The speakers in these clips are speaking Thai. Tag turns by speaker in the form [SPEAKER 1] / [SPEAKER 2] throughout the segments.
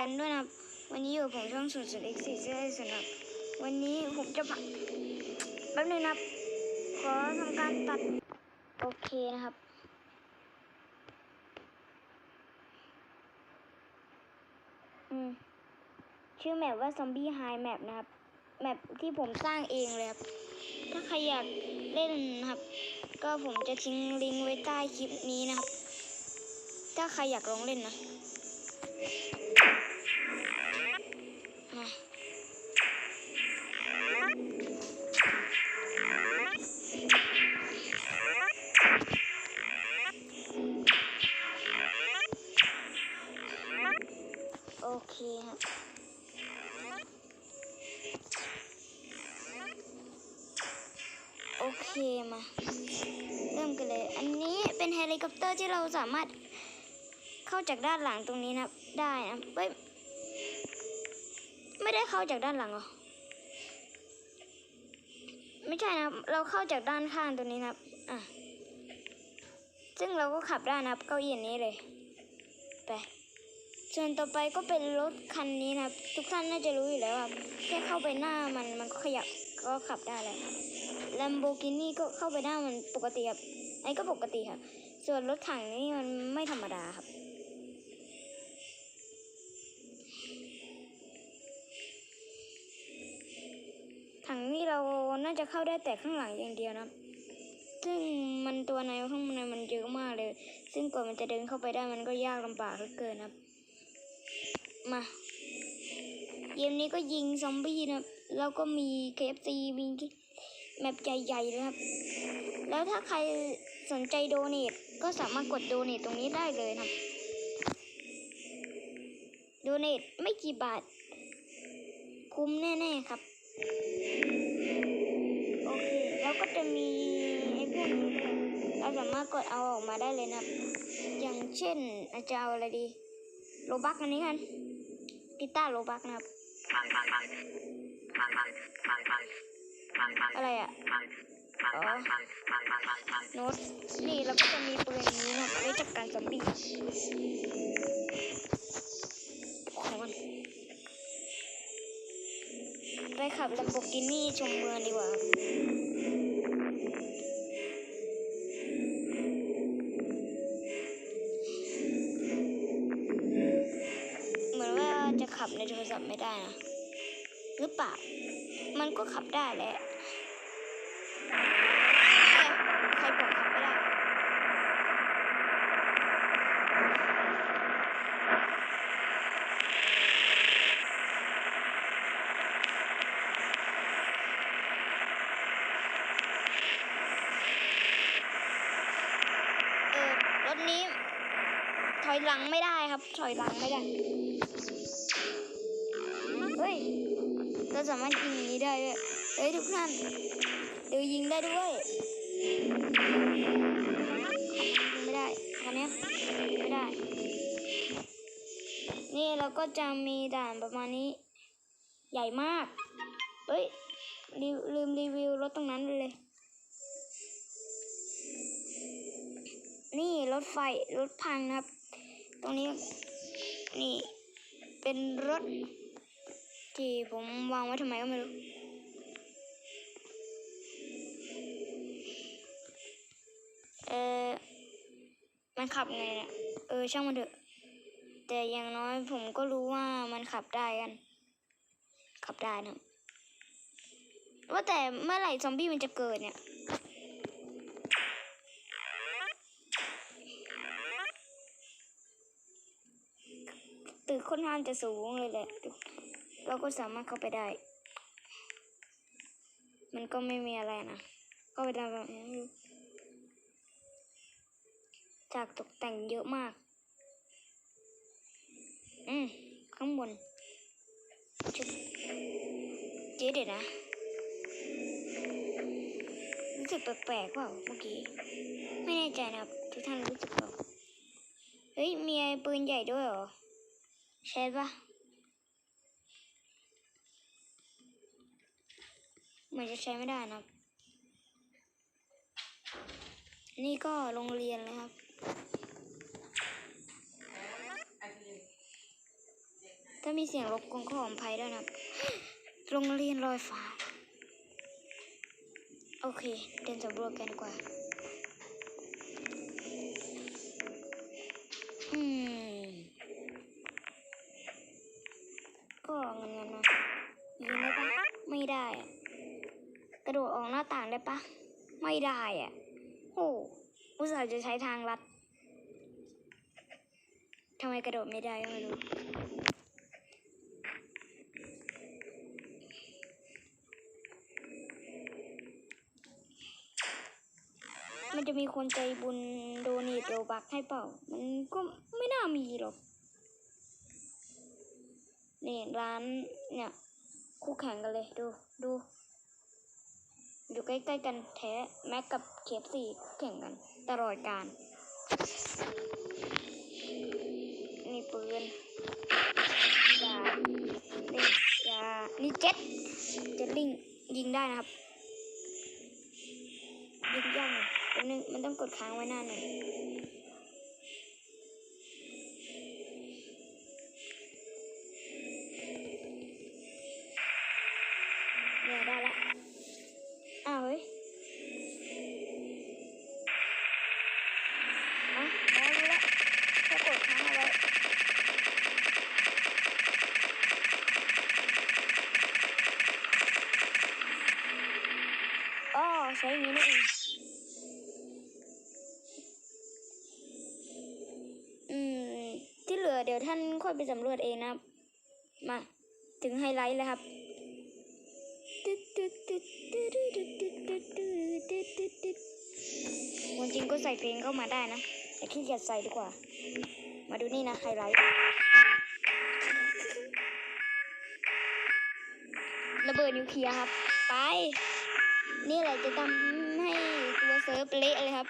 [SPEAKER 1] กันด้วยนะครับ วันนี้อยู่ผมช่องสุดสุดเอ็กซ์ซีเซสนะครับ วันนี้ผมจะพาแป๊บนึงนะครับ ขอทำการตัด โอเคนะครับอืมชื่อแมปว่า Zombie High Map นะครับ แมปที่ผมสร้างเองเลยครับ ถ้าใครอยากเล่นนะครับ ก็ผมจะทิ้งลิงก์ไว้ใต้คลิปนี้นะครับ ถ้าใครอยากลองเล่นนะ โอเคครับโอเคมา เริ่มกันเลย อันนี้เป็นเฮลิคอปเตอร์ที่เราสามารถ เข้าจากด้านหลังตรงนี้นะได้นะเฮ้ยไม่ได้เข้าจากด้านหลังหรอไม่ใช่นะเราเข้าจากด้านข้างตรงนี้นะอะซึ่งเราก็ขับได้นะเก้าอี้นี้เลยไปส่วนต่อไปก็เป็นรถคันนี้นะทุกท่านน่าจะรู้อยู่แล้วครับแค่เข้าไปหน้ามันมันก็ขยับก็ขับได้แล้วครับ Lamborghini ก็เข้าไปหน้ามันปกติครับไอ้ก็ปกติครับส่วนรถถังนี่มันไม่ธรรมดาครับ ถังนี่เราน่าจะเข้าได้แต่ข้างหลังอย่างเดียวนะซึ่งมันตัวในข้างในมันเยอะมากเลย ซึ่งกว่ามันจะเดินเข้าไปได้มันก็ยากลำบากเหลือเกินครับมาเกมนี้ก็ยิงซอมบี้นะครับแล้วก็มี KFC มีแมปใหญ่ๆเลยครับ แล้วถ้าใครสนใจโดเนทก็สามารถกดโดเนทตรงนี้ได้เลยนะครับโดเนทไม่กี่บาท คุ้มแน่ ๆ ครับ สามารถกดเอาออกมาได้เลยนะครับ อย่างเช่นอาจจะเอาอะไรดีโลบักอันนี้กันกีตาร์โลบักนะครับ อะไรอะอ๋อโน้ตนี่แล้วก็จะมีปืนนี้นะไว้จัดการซอมบี้ไปขับลัมโบกินี่ชมเมืองดีกว่า มือนจะขับในโทรศัพท์ไม่ได้นะ หรือเปล่า มันก็ขับได้แหละใครบอกขับไม่ได้ เออรถนี้ ถอยหลังไม่ได้ครับ ถอยหลังไม่ได้ เราสามารถยิงนี้ได้ด้วยเฮ้ยทุกท่านเดี๋ยวยิงได้ด้วยยิงไม่ได้คันนี้ไม่ได้ นี่เราก็จะมีด่านประมาณนี้ ใหญ่มากเฮ้ยลืมลืมรีวิวรถตรงนั้นเลย นี่รถไฟรถพังนะครับ ตรงนี้นี่เป็นรถ ที่ผมวางไว้ทำไมก็ไม่รู้ เออมันขับไงเนี่ย เออ ช่างมันเถอะ แต่อย่างน้อยผมก็รู้ว่ามันขับได้กัน ขับได้นะ ว่าแต่เมื่อไหร่ซอมบี้มันจะเกิดเนี่ยตึกค่อนข้างจะสูงเลยแหละ เราก็สามารถเข้าไปได้ มันก็ไม่มีอะไรนะ ก็ไปทำแบบนี้จากตกแต่งเยอะมาก อืม ข้างบนชุดเจ๊เด็ดนะ รู้สึกแปลกๆเปล่าเมื่อกี้ ไม่แน่ใจนะครับ ทุกท่านรู้สึกเปล่าเฮ้ย มีไอ้ปืนใหญ่ด้วยเหรอ ใช่ปะ เหมือนจะใช้ไม่ได้นะครับ นี่ก็โรงเรียนเลยครับถ้ามีเสียงรบกวนขออภัยด้วยนะครับ โรงเรียนลอยฟ้า โอเค เดินสำรวจกันดีกว่า อืม ก็เงินนะยิงได้ปะไม่ได้ กระโดดออกหน้าต่างได้ปะ ไม่ได้อะโอ้อุตส่าห์จะใช้ทางลัดทำไมกระโดดไม่ได้ไม่รู้มันจะมีคนใจบุญโดนทโรบักให้เปล่า มันก็ไม่น่ามีหรอก นี่ร้านเนี่ย คู่แข่งกันเลยดูดู อยู่ใกล้ๆกันแท้แม็กกับเคฟสี่คู่แข่งกัน ตลอดการนี่ปืนยานี่ยานี่เจ็ตเจ็ตลิงยิงได้นะครับ ยิงย่างแป๊บนึงมันต้องกดค้างไว้นานหน่อ เดี๋ยวท่านค่อยไปสำรวจเองนะครับ มาถึงไฮไลท์แล้วครับวันจริงก็ใส่เพลงเข้ามาได้นะ แต่ขี้เกียจใส่ดีกว่า มาดูนี่นะไฮไลท์ระเบิดนิวเคลียร์ครับ ไป นี่แหละจะทำให้ตัวเซิร์ฟเละเลยครับ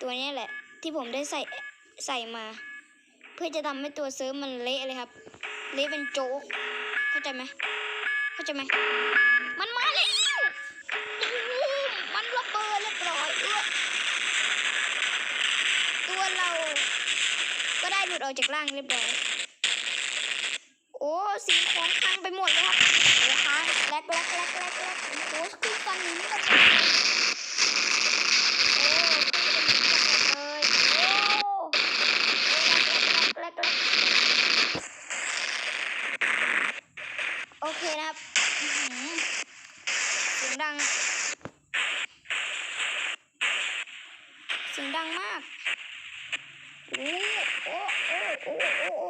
[SPEAKER 1] ตัวนี้แหละที่ผมได้ใส่ใส่มา พื่อจะทำให้ตัวเซิร์ฟมันเละเลยครับ เละเป็นโจ๊กเข้าใจไหมเข้าใจไหมมันมาแล้วมันระเบิดเรียบร้อยตัวเรา ก็ได้หลุดออกจากร่างเรียบร้อยโอ้สิ่งของพังไปหมดเลยครับโอ้ค้างแลกแลกแลกแลกแลกโอ้คือฟันนี้มันโอ้เลยโอ้แลกแลกแลกโอเคนะครับอื้อหือเสียงดัง เสียงดังมาก โอ้โอ้โอ้โอ้โอ้โอ้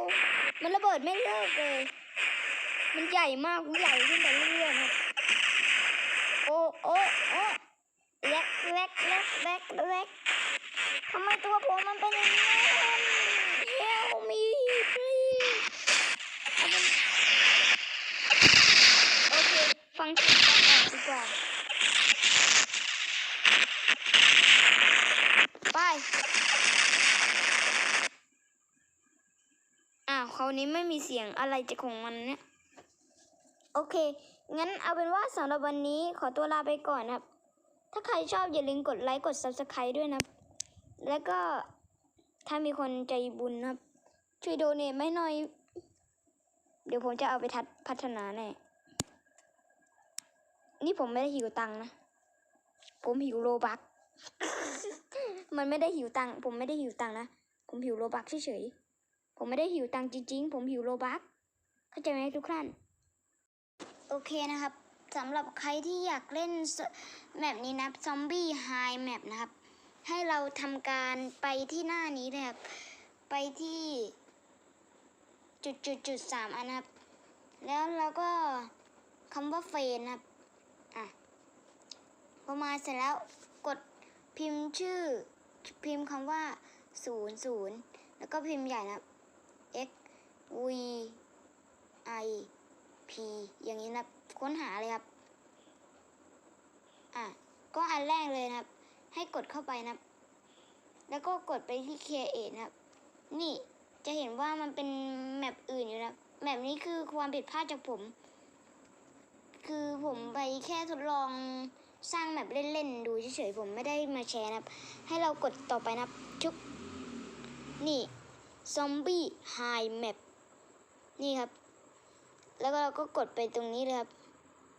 [SPEAKER 1] มันระเบิดไม่เลิกเลย มันใหญ่มากมันใหญ่ขึ้นไปเรื่อยๆครับโอ้โอ้โอ้เล็กเล็กเล็กเล็กเล็กทำไมตัวผมมันเป็นอย่างนี้ Help me please เอามันโอเค ฟังเสียงกันก่อนดีกว่า ไป อ้า วคราวนี้ไม่มีเสียงอะไรจากของมันเนี่ย โอเค งั้นเอาเป็นว่าสำหรับวันนี้ขอตัวลาไปก่อนนะครับ ถ้าใครชอบอย่าลืมกดไลค์กด subscribe ด้วยนะครับ แล้วก็ถ้ามีคนใจบุญนะครับ ช่วยโดเนทไม่หน่อย เดี๋ยวผมจะเอาไปทัดพัฒนาแน่นี่ผมไม่ได้หิวตังนะ ผมหิวโลบัก มันไม่ได้หิวตัง ผมไม่ได้หิวตังนะ ผมหิวโลบักเฉยๆ ผมไม่ได้หิวตังจริง ๆ ผมหิวโลบักเข้าใจไหมทุกท่าน โอเคนะครับสำหรับใครที่อยากเล่นแมปนี้นะซอมบี้ไฮแมปนะครับ ให้เราทำการไปที่หน้านี้เลยครับ ไปที่จุดจุดจุดสามอันนะครับ แล้วเราก็คำว่าเฟนนะครับ อะพอมาเสร็จแล้วกดพิมพ์ชื่อ พิมพ์คำว่าศูนย์ศูนย์แล้วก็พิมพ์ใหญ่นะครับ v i p อย่างนี้นะค้นหาเลยครับ อะ ก็อันแรกเลยนะครับ ให้กดเข้าไปนะครับ แล้วก็กดไปที่ create นะครับ นี่จะเห็นว่ามันเป็นแมปอื่นอยู่นะแมปนี้คือความผิดพลาดจากผม คือผมไปแค่ทดลองสร้างแมปเล่นๆ ดูเฉยๆ ผมไม่ได้มาแชร์นะครับ ให้เรากดต่อไปนะครับชุบนี่ซอมบี้ไฮแมป นี่ครับ แล้วก็เราก็กดไปตรงนี้เลยครับ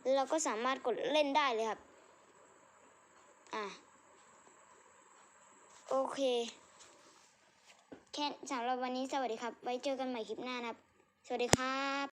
[SPEAKER 1] แล้วเราก็สามารถกดเล่นได้เลยครับ อะ โอเค แค่สำหรับวันนี้สวัสดีครับ ไว้เจอกันใหม่คลิปหน้านะครับ สวัสดีครับ